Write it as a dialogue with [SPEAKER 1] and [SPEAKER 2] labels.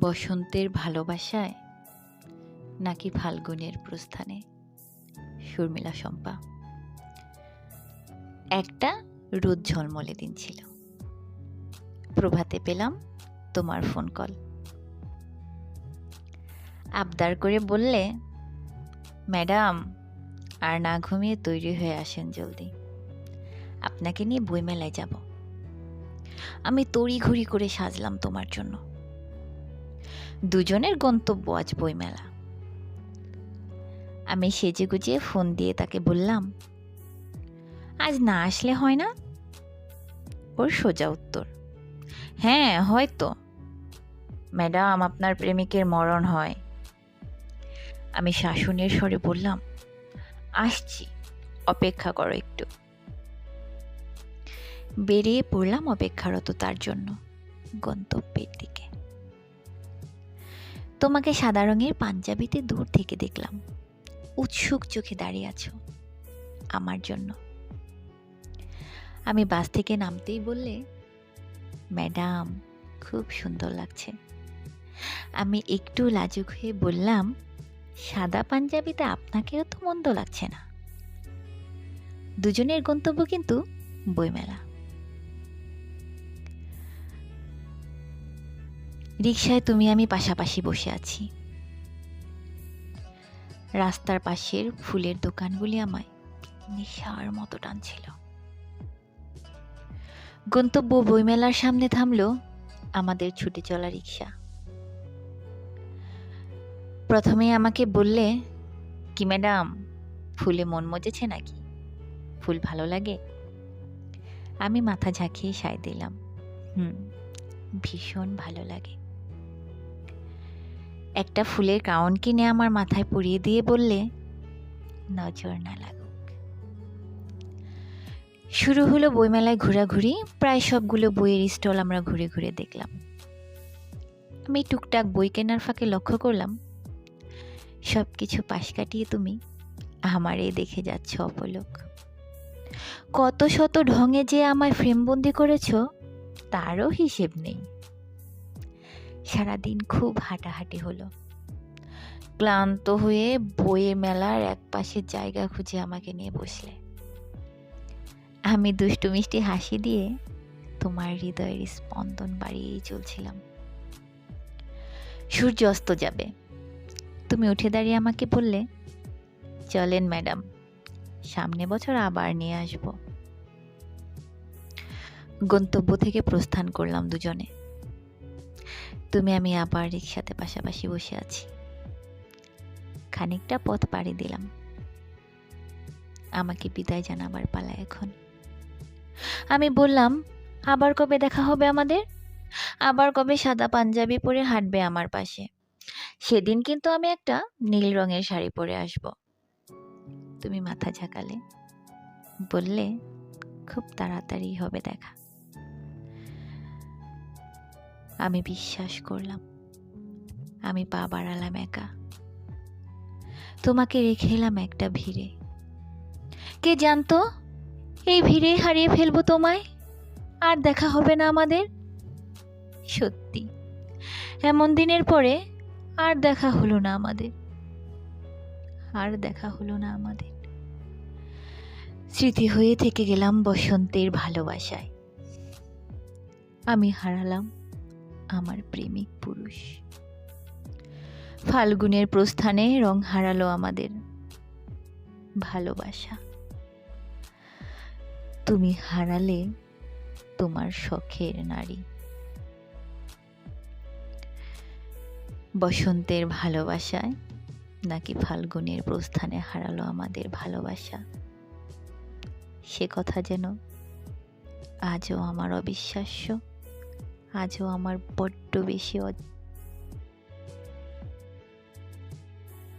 [SPEAKER 1] বসন্তের ভালোবাসায় নাকি ফাল্গুনের প্রস্থানে? শর্মিলা শম্পা। একটা রোদ ঝলমলে দিন ছিল। প্রভাতে পেলাম তোমার ফোন কল। আবদার করে বললে, ম্যাডাম, আর না ঘুমিয়ে তৈরি হয়ে আসেন জলদি। আপনাকে নিয়ে বইমেলায় যাব। আমি তড়িঘড়ি করে সাজলাম তোমার জন্য। দুজনের গন্তব্য আজ বইমেলা। আমি সেজে গুজিয়ে ফোন দিয়ে তাকে বললাম, আজ না আসলে হয় না? ওর সোজা উত্তর হ্যাঁ হয়তো। ম্যাডাম, আপনার প্রেমিকের মরণ হয়। আমি শাসনের স্বরে বললাম, আসছি, অপেক্ষা করো একটু। বেরিয়ে পড়লাম অপেক্ষারত তার জন্য গন্তব্যের দিকে। তোমাকে সাদা রঙের পাঞ্জাবিতে দূর থেকে দেখলাম। উৎসুক চোখে দাঁড়িয়ে আছো আমার জন্য। আমি বাস থেকে নামতেই বললে, ম্যাডাম, খুব সুন্দর লাগছে। আমি একটু লাজুক হয়ে বললাম, সাদা পাঞ্জাবিতে আপনাকেও তো মন্দ লাগছে না। দুজনের গন্তব্য কিন্তু বইমেলা। রিক্সায় তুমি আমি পাশাপাশি বসে আছি। রাস্তার পাশের ফুলের দোকানগুলি আমায় নেশার মতো টানছিল। গন্তব্য বইমেলার সামনে থামলো আমাদের ছুটে চলা রিক্সা প্রথমে আমাকে বললে, কি ম্যাডাম, ফুলে মন মজেছে নাকি? ফুল ভালো লাগে? আমি মাথা ঝাঁকিয়ে সায় দিলাম, হুম, ভীষণ ভালো লাগে। একটা ফুলের কাউন কিনে আমার মাথায় পরিয়ে দিয়ে বললে, নজর না লাগুক। শুরু হলো বইমেলায় ঘোরাঘুরি, প্রায় সবগুলো বইয়ের স্টল আমরা ঘুরে ঘুরে দেখলাম। আমি টুকটাক বই কেনার ফাঁকে লক্ষ্য করলাম সব কিছু পাশ কাটিয়ে তুমি আমারে দেখে যাচ্ছ, অপলোক। কত শত ঢঙে যে আমায় ফ্রেমবন্দি করেছ, তারও হিসেব নেই। সারাদিন খুব হাঁটাহাঁটি হলো। ক্লান্ত হয়ে বইয়ের মেলার এক পাশের জায়গা খুঁজে আমাকে নিয়ে বসলে। আমি দুষ্টু মিষ্টি হাসি দিয়ে তোমার হৃদয়ের স্পন্দন বাড়িয়েই চলছিলাম। সূর্য অস্ত যাবে। তুমি উঠে দাঁড়িয়ে আমাকে বললে, চলেন ম্যাডাম, সামনে বছর আবার নিয়ে আসব। গন্তব্য থেকে প্রস্থান করলাম দুজনে। তুমি আমি আবার রিক্সাতে পাশাপাশি বসে আছি। খানিকটা পথ পাড়ি দিলাম। আমাকে বিদায় জানাবার পালা এখন। আমি বললাম, আবার কবে দেখা হবে আমাদের? আবার কবে সাদা পাঞ্জাবি পরে হাঁটবে আমার পাশে? সেদিন কিন্তু আমি একটা নীল রঙের শাড়ি পরে আসব। তুমি মাথা ঝাঁকালে। বললে, খুব তাড়াতাড়ি হবে দেখা। আমি বিশ্বাস করলাম। আমি পা বাড়ালাম একা। তোমাকে রেখে এলাম একটা ভিড়ে। কে জানতো? এই ভিড়ে হারিয়ে ফেলব তোমায়? আর দেখা হবে না আমাদের? সত্যি। এমন দিনের পরে আর দেখা হলো না আমাদের। আর দেখা হলো না আমাদের। স্মৃতি হয়ে থেকে গেলাম বসন্তের ভালোবাসায়। আমি হারালাম। আমার প্রেমিক পুরুষ। ফাল্গুনের প্রস্থানে রং হারালো আমাদের। ভালোবাসা। তুমি হারালে তোমার শখের নারী। বসন্তের ভালোবাসায় নাকি ফাল্গুনের প্রস্থানে হারালো আমাদের ভালোবাসা? সে কথা যেন আজও আমার অবিশ্বাস্য। আজও আমার বড্ড বেশি